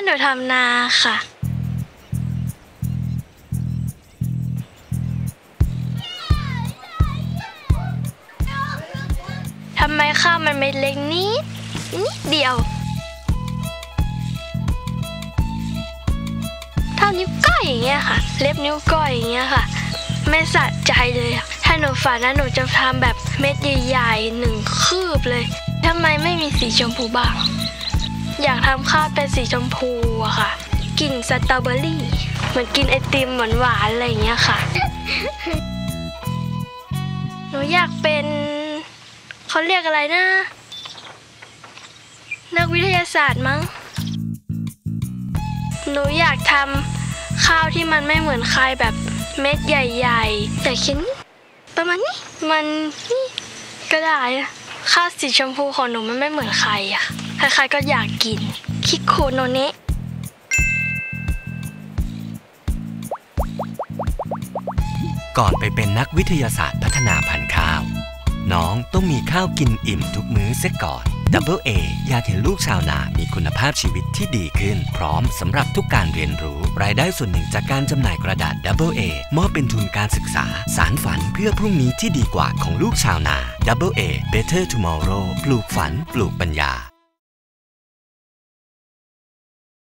านหนูทำนาค่ะ ทำไมข้าวมันไม่เล็กนิดนิดเดียว เท่านิ้วก้อยอย่างเงี้ยค่ะ เล็บนิ้วก้อยอย่างเงี้ยค่ะ ไม่สะใจเลยอะถ้าหนูฝันนะหนูจะทำแบบเม็ดใหญ่ๆหนึ่งคืบเลยทำไมไม่มีสีชมพูบ้างากทำข้าวเป็นสีชมพูอะค่ะกลิ่นสตรอเบอรี่ เหมือนกินไอติมหวานๆอะไรอย่างเงี้ยค่ะ หนูอยากเป็นเขาเรียกอะไรนะ นักวิทยาศาสตร์มั้ง หนูอยากทำข้าวที่มันไม่เหมือนใครแบบเม็ดใหญ่ๆ แต่ชิ้นประมาณนี้ มันนี่ก็ได้อะข้าวสีชมพูของหนูมันไม่เหมือนใครอะ ใครๆก็อยากกิน คิโคโนเนะก่อนไปเป็นนักวิทยาศาสตร์พัฒนาพันธุ์ข้าว น้องต้องมีข้าวกินอิ่มทุกมื้อเสียก่อน Double A อยากเห็นลูกชาวนามีคุณภาพชีวิตที่ดีขึ้น พร้อมสำหรับทุกการเรียนรู้ รายได้ส่วนหนึ่งจากการจำหน่ายกระดาษ Double A มอบเป็นทุนการศึกษา สารฝันเพื่อพรุ่งนี้ที่ดีกว่าของลูกชาวนา Double A Better Tomorrow ปลูกฝันปลูกปัญญา